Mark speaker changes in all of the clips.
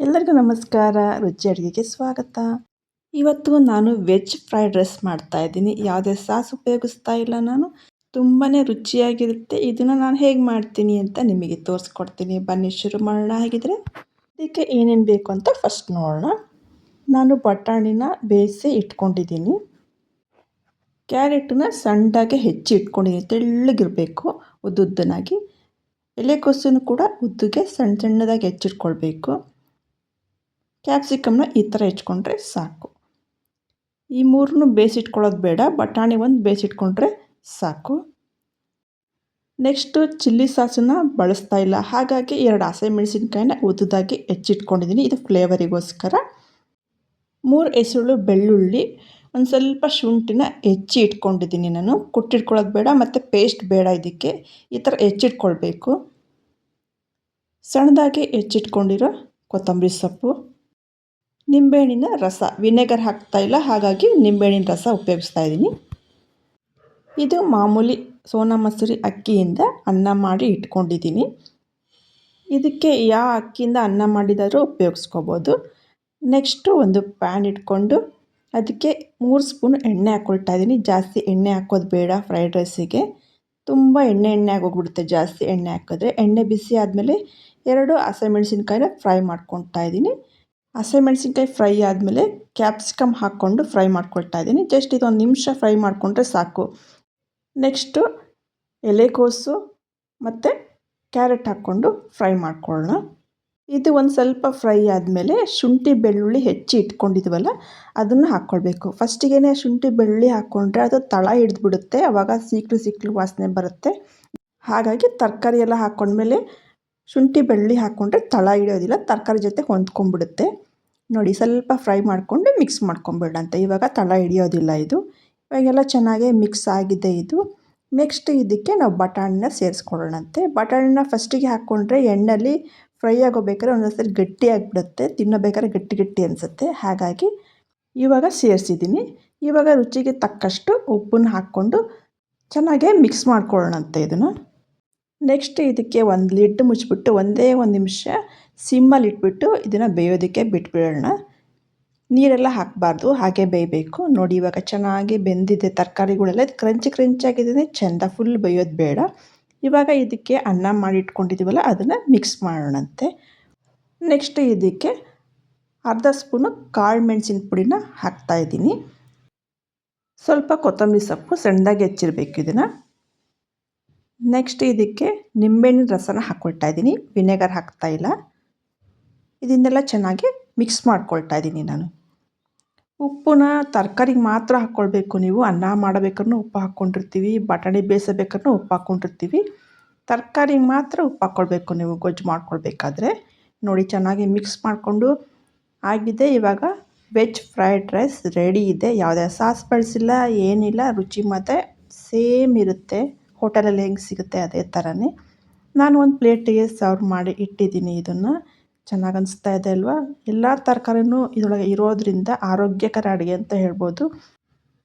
Speaker 1: ಎಲ್ಲರಿಗೂ ನಮಸ್ಕಾರ. ರುಚಿ ಅಡುಗೆಗೆ ಸ್ವಾಗತ. ಇವತ್ತು ನಾನು ವೆಜ್ ಫ್ರೈಡ್ ರೈಸ್ ಮಾಡ್ತಾ ಇದ್ದೀನಿ. ಯಾವುದೇ ಸಾಸ್ ಉಪಯೋಗಿಸ್ತಾ ಇಲ್ಲ ನಾನು. ತುಂಬಾ ರುಚಿಯಾಗಿರುತ್ತೆ. ಇದನ್ನು ನಾನು ಹೇಗೆ ಮಾಡ್ತೀನಿ ಅಂತ ನಿಮಗೆ ತೋರಿಸ್ಕೊಡ್ತೀನಿ. ಬನ್ನಿ ಶುರು ಮಾಡೋಣ. ಹಾಗಿದ್ರೆ? ಇದಕ್ಕೆ ಏನೇನು ಬೇಕು ಅಂತ ಫಸ್ಟ್ ನೋಡೋಣ. ನಾನು ಬಟಾಣಿನ ಬೇಯಿಸಿ ಇಟ್ಕೊಂಡಿದ್ದೀನಿ. ಕ್ಯಾರೆಟನ್ನ ಸಣ್ಣದಾಗಿ ಹೆಚ್ಚಿ ಇಟ್ಕೊಂಡಿದ್ದೀನಿ. ತೆಳ್ಳಗಿರಬೇಕು, ಉದ್ದುದ್ದನಾಗಿ. ಎಲೆಕೋಸನ್ನು ಕೂಡ ಉದ್ದಿಗೆ ಸಣ್ಣ ಸಣ್ಣದಾಗಿ ಹೆಚ್ಚಿಟ್ಕೊಳ್ಬೇಕು. ಕ್ಯಾಪ್ಸಿಕಮ್ನ ಈ ಥರ ಹೆಚ್ಕೊಂಡ್ರೆ ಸಾಕು. ಈ ಮೂರನ್ನು ಬೇಯಿಸಿಟ್ಕೊಳ್ಳೋದು ಬೇಡ, ಬಟಾಣಿ ಒಂದು ಬೇಯಿಸಿಟ್ಕೊಂಡ್ರೆ ಸಾಕು. ನೆಕ್ಸ್ಟು ಚಿಲ್ಲಿ ಸಾಸನ್ನು ಬಳಸ್ತಾ ಇಲ್ಲ. ಹಾಗಾಗಿ ಎರಡು ಹಸಿಮೆಣಸಿನ್ಕಾಯಿನ ಉದ್ದದಾಗಿ ಹೆಚ್ಚಿಟ್ಕೊಂಡಿದ್ದೀನಿ. ಇದು ಫ್ಲೇವರಿಗೋಸ್ಕರ. ಮೂರು ಹೆಸರು ಬೆಳ್ಳುಳ್ಳಿ, ಒಂದು ಸ್ವಲ್ಪ ಶುಂಠಿನ ಹೆಚ್ಚಿ ಇಟ್ಕೊಂಡಿದ್ದೀನಿ ನಾನು. ಕುಟ್ಟಿಟ್ಕೊಳ್ಳೋದು ಬೇಡ, ಮತ್ತು ಪೇಸ್ಟ್ ಬೇಡ ಇದಕ್ಕೆ. ಈ ಥರ ಹೆಚ್ಚಿಟ್ಕೊಳ್ಬೇಕು. ಸಣ್ಣದಾಗಿ ಹೆಚ್ಚಿಟ್ಕೊಂಡಿರೋ ಕೊತ್ತಂಬರಿ ಸೊಪ್ಪು. ನಿಂಬೆಹಣ್ಣಿನ ರಸ. ವಿನೆಗರ್ ಹಾಕ್ತಾ ಇಲ್ಲ, ಹಾಗಾಗಿ ನಿಂಬೆಹಣ್ಣಿನ ರಸ ಉಪಯೋಗಿಸ್ತಾ ಇದ್ದೀನಿ. ಇದು ಮಾಮೂಲಿ ಸೋನಾ ಮಸೂರಿ ಅಕ್ಕಿಯಿಂದ ಅನ್ನ ಮಾಡಿ ಇಟ್ಕೊಂಡಿದ್ದೀನಿ. ಇದಕ್ಕೆ ಯಾವ ಅಕ್ಕಿಯಿಂದ ಅನ್ನ ಮಾಡಿದಾದರೂ ಉಪಯೋಗಿಸ್ಕೋಬೋದು. ನೆಕ್ಸ್ಟು ಒಂದು ಪ್ಯಾನ್ ಇಟ್ಕೊಂಡು ಅದಕ್ಕೆ ಮೂರು ಸ್ಪೂನ್ ಎಣ್ಣೆ ಹಾಕ್ಕೊಳ್ತಾ ಇದ್ದೀನಿ. ಜಾಸ್ತಿ ಎಣ್ಣೆ ಹಾಕೋದು ಬೇಡ ಫ್ರೈಡ್ ರೈಸಿಗೆ. ತುಂಬ ಎಣ್ಣೆ ಎಣ್ಣೆ ಆಗೋಗ್ಬಿಡುತ್ತೆ ಜಾಸ್ತಿ ಎಣ್ಣೆ ಹಾಕಿದ್ರೆ. ಎಣ್ಣೆ ಬಿಸಿ ಆದಮೇಲೆ ಎರಡು ಹಸಿಮೆಣಸಿನ್ಕಾಯಿನ ಫ್ರೈ ಮಾಡ್ಕೊತಾ ಇದ್ದೀನಿ. ಹಸಿಮೆಣ್ಸಿನ್ಕಾಯಿ ಫ್ರೈ ಆದಮೇಲೆ ಕ್ಯಾಪ್ಸಿಕಮ್ ಹಾಕ್ಕೊಂಡು ಫ್ರೈ ಮಾಡ್ಕೊಳ್ತಾ ಇದ್ದೀನಿ. ಜಸ್ಟ್ ಇದೊಂದು ನಿಮಿಷ ಫ್ರೈ ಮಾಡಿಕೊಂಡ್ರೆ ಸಾಕು. ನೆಕ್ಸ್ಟು ಎಲೆಕೋಸು ಮತ್ತು ಕ್ಯಾರೆಟ್ ಹಾಕ್ಕೊಂಡು ಫ್ರೈ ಮಾಡ್ಕೊಳ್ಳೋಣ. ಇದು ಒಂದು ಸ್ವಲ್ಪ ಫ್ರೈ ಆದಮೇಲೆ ಶುಂಠಿ ಬೆಳ್ಳುಳ್ಳಿ ಹೆಚ್ಚಿ ಇಟ್ಕೊಂಡಿದ್ವಲ್ಲ, ಅದನ್ನು ಹಾಕ್ಕೊಳ್ಬೇಕು. ಫಸ್ಟಿಗೆ ಶುಂಠಿ ಬೆಳ್ಳುಳ್ಳಿ ಹಾಕ್ಕೊಂಡ್ರೆ ಅದು ತಳ ಹಿಡಿದ್ಬಿಡುತ್ತೆ ಆವಾಗ ಸೀಕ್ಲು ಸೀಕ್ಲು ವಾಸನೆ ಬರುತ್ತೆ. ಹಾಗಾಗಿ ತರಕಾರಿ ಎಲ್ಲ ಹಾಕ್ಕೊಂಡ್ಮೇಲೆ ಶುಂಠಿ ಬೆಳ್ಳಿ ಹಾಕ್ಕೊಂಡ್ರೆ ತಳ ಹಿಡಿಯೋದಿಲ್ಲ, ತರಕಾರಿ ಜೊತೆ ಹೊಂದ್ಕೊಂಡ್ಬಿಡುತ್ತೆ. ನೋಡಿ, ಸ್ವಲ್ಪ ಫ್ರೈ ಮಾಡಿಕೊಂಡು ಮಿಕ್ಸ್ ಮಾಡ್ಕೊಂಬಿಡಂತೆ ಇವಾಗ ತಳ ಹಿಡಿಯೋದಿಲ್ಲ ಇದು. ಇವಾಗೆಲ್ಲ ಚೆನ್ನಾಗೇ ಮಿಕ್ಸ್ ಆಗಿದೆ ಇದು. ನೆಕ್ಸ್ಟ್ ಇದಕ್ಕೆ ನಾವು ಬಟಾಣಿನ ಸೇರಿಸ್ಕೊಳ್ಳೋಣಂತೆ ಬಟಾಣಿನ ಫಸ್ಟಿಗೆ ಹಾಕ್ಕೊಂಡ್ರೆ ಎಣ್ಣೆಲಿ ಫ್ರೈ ಆಗೋಬೇಕಾದ್ರೆ ಒಂದೊಂದ್ಸರಿ ಗಟ್ಟಿ ಆಗಿಬಿಡುತ್ತೆ. ತಿನ್ನಬೇಕಾದ್ರೆ ಗಟ್ಟಿ ಗಟ್ಟಿ ಅನಿಸುತ್ತೆ. ಹಾಗಾಗಿ ಇವಾಗ ಸೇರಿಸಿದ್ದೀನಿ. ಇವಾಗ ರುಚಿಗೆ ತಕ್ಕಷ್ಟು ಉಪ್ಪನ್ನು ಹಾಕ್ಕೊಂಡು ಚೆನ್ನಾಗೇ ಮಿಕ್ಸ್ ಮಾಡ್ಕೊಳ್ಳೋಣಂತೆ ಇದನ್ನು. ನೆಕ್ಸ್ಟ್ ಇದಕ್ಕೆ ಒಂದು ಲಿಡ್ ಮುಚ್ಚಿಬಿಟ್ಟು ಒಂದೇ ಒಂದು ನಿಮಿಷ ಸಿಮ್ಮಲ್ಲಿ ಇಟ್ಬಿಟ್ಟು ಇದನ್ನು ಬೇಯೋದಕ್ಕೆ ಬಿಟ್ಬಿಡೋಣ. ನೀರೆಲ್ಲ ಹಾಕಬಾರ್ದು, ಹಾಗೆ ಬೇಯಬೇಕು. ನೋಡಿ ಇವಾಗ ಚೆನ್ನಾಗಿ ಬೆಂದಿದೆ ತರಕಾರಿಗಳೆಲ್ಲ. ಇದು ಕ್ರಂಚ್ ಕ್ರಂಚಾಗಿದ್ದೀನಿ ಚೆಂದ ಫುಲ್ ಬೇಯೋದು ಬೇಡ. ಇವಾಗ ಇದಕ್ಕೆ ಅನ್ನ ಮಾಡಿ ಇಟ್ಕೊಂಡಿದ್ದೀವಲ್ಲ ಅದನ್ನು ಮಿಕ್ಸ್ ಮಾಡೋಣಂತೆ. ನೆಕ್ಸ್ಟ್ ಇದಕ್ಕೆ ಅರ್ಧ ಸ್ಪೂನು ಕಾಳು ಮೆಣಸಿನ ಪುಡಿನ ಹಾಕ್ತಾಯಿದ್ದೀನಿ ಸ್ವಲ್ಪ ಕೊತ್ತಂಬರಿ ಸೊಪ್ಪು ಸಣ್ಣದಾಗಿ ಹೆಚ್ಚಿರಬೇಕು ಇದನ್ನು. ನೆಕ್ಸ್ಟ್ ಇದಕ್ಕೆ ನಿಂಬೆಹಣ್ಣಿನ ರಸನ ಹಾಕ್ಕೊಳ್ತಾ ಇದ್ದೀನಿ. ವಿನೆಗರ್ ಹಾಕ್ತಾ ಇಲ್ಲ. ಇದನ್ನೆಲ್ಲ ಚೆನ್ನಾಗಿ ಮಿಕ್ಸ್ ಮಾಡ್ಕೊಳ್ತಾ ಇದ್ದೀನಿ ನಾನು. ಉಪ್ಪನ್ನ ತರಕಾರಿಗೆ ಮಾತ್ರ ಹಾಕ್ಕೊಳ್ಬೇಕು ನೀವು. ಅನ್ನ ಮಾಡಬೇಕಾದ್ರೂ ಉಪ್ಪು ಹಾಕ್ಕೊಂಡಿರ್ತೀವಿ. ಬಟಾಣಿ ಬೇಯಿಸಬೇಕಾದ್ರೂ ಉಪ್ಪು ಹಾಕ್ಕೊಂಡಿರ್ತೀವಿ. ತರಕಾರಿಗೆ ಮಾತ್ರ ಉಪ್ಪು ಹಾಕ್ಕೊಳ್ಬೇಕು ನೀವು. ಗೊಜ್ಜು ಮಾಡ್ಕೊಳ್ಬೇಕಾದ್ರೆ. ನೋಡಿ, ಚೆನ್ನಾಗಿ ಮಿಕ್ಸ್ ಮಾಡಿಕೊಂಡು ಆಗಿದೆ. ಇವಾಗ ವೆಜ್ ಫ್ರೈಡ್ ರೈಸ್ ರೆಡಿ ಇದೆ. ಯಾವುದೇ ಸಾಸ್ ಬಳಸಿಲ್ಲ, ಏನಿಲ್ಲ, ರುಚಿ ಮತ್ತು ಸೇಮ್ ಇರುತ್ತೆ. ಹೋಟೆಲಲ್ಲಿ ಹೆಂಗೆ ಸಿಗುತ್ತೆ ಅದೇ ಥರನೇ ನಾನು ಒಂದು ಪ್ಲೇಟಿಗೆ ಸರ್ವ್ ಮಾಡಿ ಇಟ್ಟಿದ್ದೀನಿ ಇದನ್ನು. ಚೆನ್ನಾಗಿ ಅನಿಸ್ತಾ ಇದೆ ಅಲ್ವಾ? ಎಲ್ಲ ತರಕಾರಿನೂ ಇದರೊಳಗೆ ಇರೋದರಿಂದ ಆರೋಗ್ಯಕರ ಅಡುಗೆ ಅಂತ ಹೇಳ್ಬೋದು.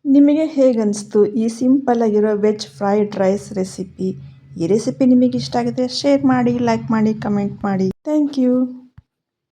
Speaker 1: ನಿಮಗೆ ಹೇಗೆ ಅನಿಸ್ತು ಈ ಸಿಂಪಲ್ಲಾಗಿರೋ ವೆಜ್ ಫ್ರೈಡ್ ರೈಸ್ ರೆಸಿಪಿ? ಈ ರೆಸಿಪಿ ನಿಮಗೆ ಇಷ್ಟ ಆಗಿದೆ ಶೇರ್ ಮಾಡಿ, ಲೈಕ್ ಮಾಡಿ, ಕಮೆಂಟ್ ಮಾಡಿ. Thank you.